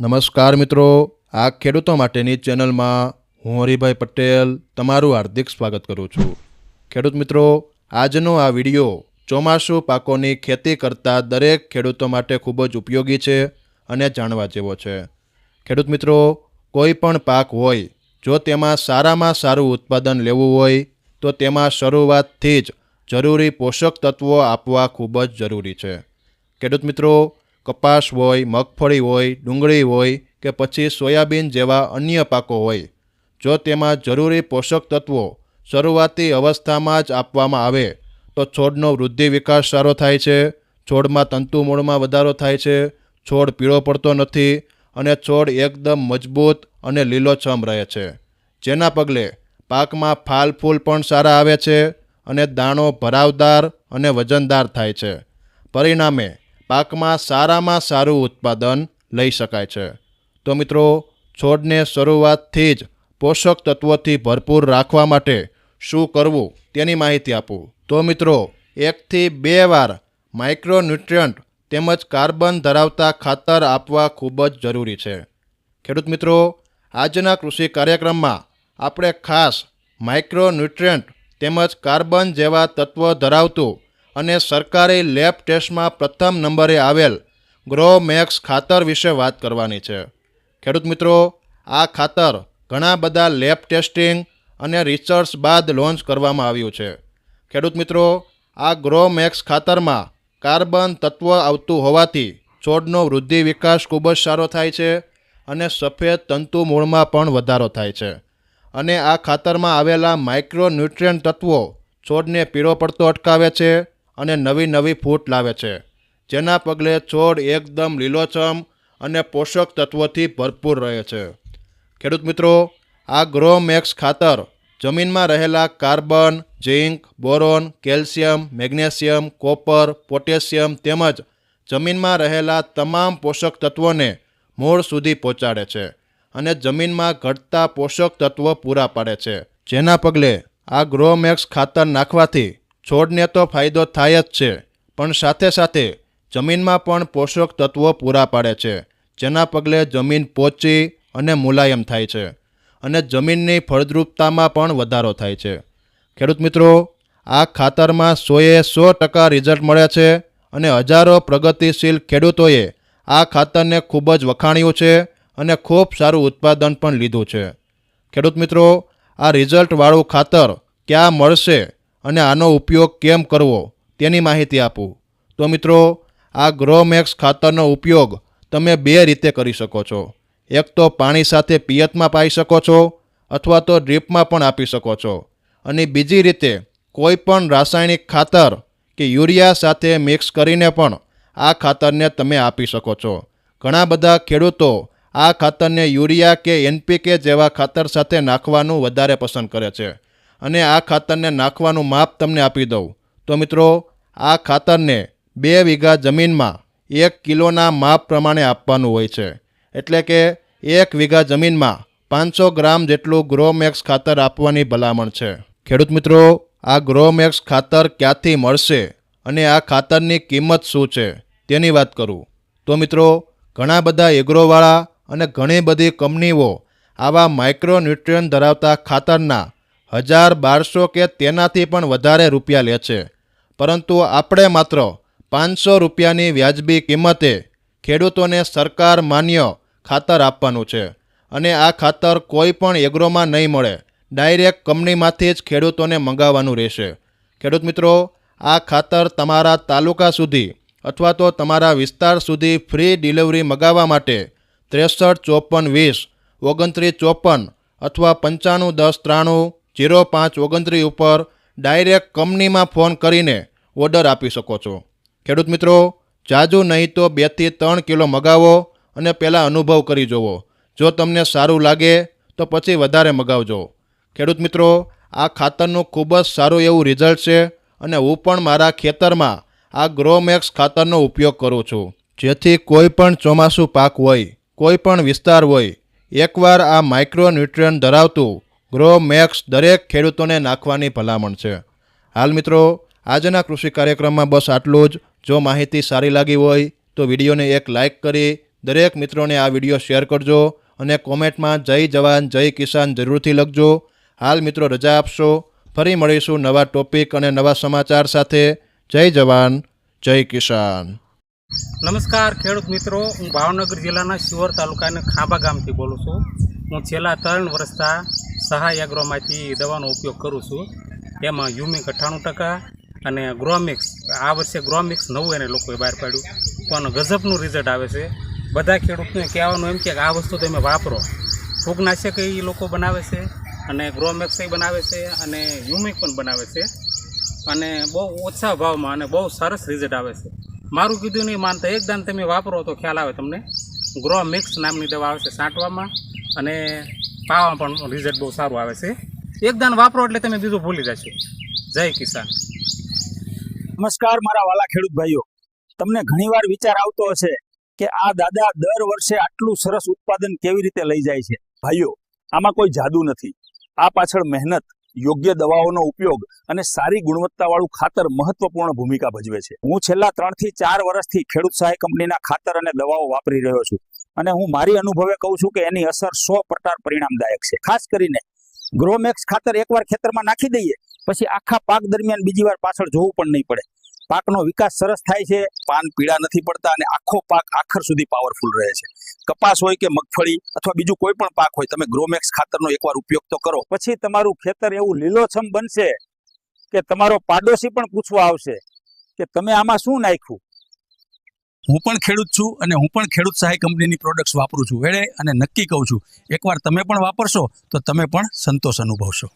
નમસ્કાર મિત્રો. આ ખેડૂતો માટેની ચેનલમાં હું હરિભાઈ પટેલ તમારું હાર્દિક સ્વાગત કરું છું. ખેડૂત મિત્રો, આજનો આ વિડિયો ચોમાસુ પાકોની ખેતી કરતા દરેક ખેડૂતો માટે ખૂબ જ ઉપયોગી છે અને જાણવા જેવો છે. ખેડૂત મિત્રો, કોઈ પણ પાક હોય, જો તેમાં સારામાં સારું ઉત્પાદન લેવું હોય, તો તેમાં શરૂઆતથી જ જરૂરી પોષક તત્વો આપવા ખૂબ જ જરૂરી છે. ખેડૂત મિત્રો કપાસ હોય, મગફળી હોય, ડુંગળી હોય કે પછી સોયાબીન જેવા અન્ય પાકો હોય, જો તેમાં જરૂરી પોષક તત્વો શરૂઆતી અવસ્થામાં જ આપવામાં આવે, તો છોડનો વૃદ્ધિ વિકાસ સારો થાય છે, છોડમાં તંતુ મૂળમાં વધારો થાય છે, છોડ પીળો પડતો નથી અને છોડ એકદમ મજબૂત અને લીલોછમ રહે છે. જેના પગલે પાકમાં ફાલ ફૂલ પણ સારા આવે છે અને દાણો ભરાવદાર અને વજનદાર થાય છે. પરિણામે પાકમાં સારામાં સારું ઉત્પાદન લઈ શકાય છે. તો મિત્રો, છોડને શરૂઆતથી જ પોષક તત્વોથી ભરપૂર રાખવા માટે શું કરવું તેની માહિતી આપું. તો મિત્રો, એકથી બે વાર માઇક્રોન્યુટ્રિયન્ટ તેમજ કાર્બન ધરાવતા ખાતર આપવા ખૂબ જ જરૂરી છે. ખેડૂત મિત્રો, આજના કૃષિ કાર્યક્રમમાં આપણે ખાસ માઇક્રોન્યુટ્રિયન્ટ તેમજ કાર્બન જેવા તત્વો ધરાવતું અને સરકારી લેબ ટેસ્ટમાં પ્રથમ નંબરે આવેલ ગ્રો મેક્સ ખાતર વિશે વાત કરવાની છે. ખેડૂત મિત્રો, આ ખાતર ઘણા બધા લેબ ટેસ્ટિંગ અને રિસર્ચ બાદ લોન્ચ કરવામાં આવ્યું છે. ખેડૂત મિત્રો, આ ગ્રો મેક્સ ખાતરમાં કાર્બન તત્વ આવતું હોવાથી છોડનો વૃદ્ધિ વિકાસ ખૂબ જ સારો થાય છે અને સફેદ તંતુ મૂળમાં પણ વધારો થાય છે. અને આ ખાતરમાં આવેલા માઇક્રોન્યુટ્રિયન્ટ તત્વો છોડને પીળો પડતો અટકાવે છે અને નવી નવી ફૂટ લાવે છે. જેના પગલે છોડ એકદમ લીલોછમ અને પોષક તત્વોથી ભરપૂર રહે છે. ખેડૂત મિત્રો, આ ગ્રોમેક્સ ખાતર જમીનમાં રહેલા carbon, zinc, boron, calcium, magnesium, copper, potassium તેમજ જમીનમાં રહેલા તમામ પોષક તત્વોને મૂળ સુધી પહોંચાડે છે અને જમીનમાં ઘટતા પોષક તત્વો પૂરા પાડે છે. જેના પગલે આ ગ્રોમેક્સ ખાતર નાખવાથી છોડને તો ફાયદો થાય જ છે, પણ સાથે સાથે જમીનમાં પણ પોષક તત્વો પૂરા પાડે છે, જેના પગલે જમીન પોચી અને મુલાયમ થાય છે અને જમીનની ફળદ્રુપતામાં પણ વધારો થાય છે. ખેડૂત મિત્રો, આ ખાતરમાં સોએ સો ટકા રિઝલ્ટ મળે છે અને હજારો પ્રગતિશીલ ખેડૂતોએ આ ખાતરને ખૂબ જ વખાણ્યું છે અને ખૂબ સારું ઉત્પાદન પણ લીધું છે. ખેડૂત મિત્રો, આ રિઝલ્ટવાળું ખાતર ક્યાં મળશે અને આનો ઉપયોગ કેમ કરવો તેની માહિતી આપું. તો મિત્રો, આ ગ્રોમેક્સ ખાતરનો ઉપયોગ તમે બે રીતે કરી શકો છો. એક તો પાણી સાથે પિયતમાં પાઈ શકો છો, અથવા તો ડ્રીપમાં પણ આપી શકો છો. અને બીજી રીતે કોઈ પણ રાસાયણિક ખાતર કે યુરિયા સાથે મિક્સ કરીને પણ આ ખાતરને તમે આપી શકો છો. ઘણા બધા ખેડૂતો આ ખાતરને યુરિયા કે એનપીકે જેવા ખાતર સાથે નાખવાનું વધારે પસંદ કરે છે. અને આ ખાતરને નાખવાનું માપ તમને આપી દઉં. તો મિત્રો, આ ખાતરને બે વીઘા જમીનમાં એક કિલોના માપ પ્રમાણે આપવાનું હોય છે. એટલે કે એક વીઘા જમીનમાં પાંચસો ગ્રામ જેટલું ગ્રોમેક્સ ખાતર આપવાની ભલામણ છે. ખેડૂત મિત્રો, આ ગ્રોમેક્સ ખાતર ક્યાંથી મળશે અને આ ખાતરની કિંમત શું છે તેની વાત કરું. તો મિત્રો, ઘણા બધા એગ્રોવાળા અને ઘણી બધી કંપનીઓ આવા માઇક્રોન્યુટ્રિયન ધરાવતા ખાતરના હજાર બારસો કે તેનાથી પણ વધારે રૂપિયા લે છે. પરંતુ આપણે માત્ર પાંચસો રૂપિયાની વ્યાજબી કિંમતે ખેડૂતોને સરકાર માન્ય ખાતર આપવાનું છે અને આ ખાતર કોઈ પણ એગ્રોમાં નહીં મળે. ડાયરેક્ટ કંપનીમાંથી જ ખેડૂતોને મંગાવવાનું રહેશે. ખેડૂત મિત્રો, આ ખાતર તમારા તાલુકા સુધી અથવા તો તમારા વિસ્તાર સુધી ફ્રી ડિલિવરી મગાવવા માટે ત્રેસઠ ચોપન વીસ, ઓગણત્રીસ ચોપન અથવા પંચાણું દસ ત્રાણું જીરો પાંચ ઓગણત્રીસ ઉપર ડાયરેક્ટ કંપનીમાં ફોન કરીને ઓર્ડર આપી શકો છો. ખેડૂત મિત્રો, જાજુ નહીં તો બેથી ત્રણ કિલો મગાવો અને પહેલાં અનુભવ કરી જુઓ જો તમને સારું લાગે તો પછી વધારે મગાવજો. ખેડૂત મિત્રો, આ ખાતરનું ખૂબ જ સારું એવું રિઝલ્ટ છે અને હું પણ મારા ખેતરમાં આ ગ્રોમેક્સ ખાતરનો ઉપયોગ કરું છું. જેથી કોઈ પણ ચોમાસું પાક હોય, કોઈ પણ વિસ્તાર હોય, એકવાર આ માઇક્રોન્યુટ્રિયન ધરાવતું ગ્રો મેક્સ દરેક ખેડૂતોને નાખવાની ભલામણ છે. હાલ મિત્રો, આજના કૃષિ કાર્યક્રમમાં બસ આટલું જ. જો માહિતી સારી લાગી હોય તો વિડીયોને એક લાઇક કરી દરેક મિત્રોને આ વીડિયો શેર કરજો અને કોમેન્ટમાં જય જવાન, જય કિસાન જરૂરથી લખજો. હાલ મિત્રો, રજા આપશો. ફરી મળીશું નવા ટોપિક અને નવા સમાચાર સાથે. જય જવાન, જય કિસાન. નમસ્કાર ખેડૂત મિત્રો, હું ભાવનગર જિલ્લાના શિવર તાલુકાના ખાંભા ગામથી બોલું છું. હું છેલ્લા ત્રણ વર્ષથી સહાય એગ્રોમાંથી દવાનો ઉપયોગ કરું છું. એમાં યુમિક અઠ્ઠાણું ટકા અને ગ્રોમિક્સ, આ વર્ષે ગ્રોમિક્સ નવું એને લોકોએ બહાર પાડ્યું. પણ ગજબનું રિઝલ્ટ આવે છે. બધા ખેડૂતને કહેવાનું એમ કે આ વસ્તુ તમે વાપરો. ફૂગનાશક એ લોકો બનાવે છે અને ગ્રોમેક્સ એ બનાવે છે અને યુમિક પણ બનાવે છે. અને બહુ ઓછા ભાવમાં અને બહુ સરસ રિઝલ્ટ આવે છે. મારું કીધું નહીં માનતા એકદમ તમે વાપરો તો ખ્યાલ આવે તમને. ગ્રો મિક્સ નામની દવા આવે છે છાંટવામાં અને પાવામાં પણ રિઝલ્ટ બહુ સારું આવે છે. એક દાન વાપરો એટલે તમે બીજું ભૂલી જશો. જય કિસાન. નમસ્કાર, મારા વાલા ખેડૂત ભાઈઓ. તમને ઘણીવાર વિચાર આવતો હશે કે આ દાદા દર વર્ષે આટલું સરસ ઉત્પાદન કેવી રીતે લઈ જાય છે. ભાઈઓ, આમાં કોઈ જાદુ નથી. આ પાછળ મહેનત, યોગ્ય દવાઓનો ઉપયોગ અને સારી ગુણવત્તાવાળું ખાતર મહત્વપૂર્ણ ભૂમિકા ભજવે છે. હું છેલ્લા ત્રણથી ચાર વર્ષથી ખેડૂત સહાય કંપનીના ખાતર અને દવાઓ વાપરી રહ્યો છું. અને હું મારી અનુભવે કહું છું કે એની અસર સો પ્રકાર પરિણામદાયક છે. ખાસ કરીને ગ્રોમેક્સ ખાતર એકવાર ખેતરમાં નાખી દઈએ, પછી આખા પાક દરમિયાન બીજી વાર પાછળ જોવું પણ નહીં પડે. પાકનો વિકાસ સરસ થાય છે, પાન પીળા નથી પડતા અને આખો પાક આખર સુધી પાવરફુલ રહે છે. કપાસ હોય કે મગફળી અથવા બીજું કોઈ પણ પાક હોય, તમે ગ્રોમેક્સ ખાતરનો એકવાર ઉપયોગ તો કરો. પછી તમારું ખેતર એવું લીલોછમ બનશે કે તમારો પાડોશી પણ પૂછવા આવશે કે તમે આમાં શું નાખ્યું? હું પણ ખેડૂત છું અને હું પણ ખેડૂત સહાય કંપનીની પ્રોડક્ટ્સ વાપરું છું. એળે અને નક્કી કહું છું, એકવાર તમે પણ વાપરશો તો તમે પણ સંતોષ અનુભવશો.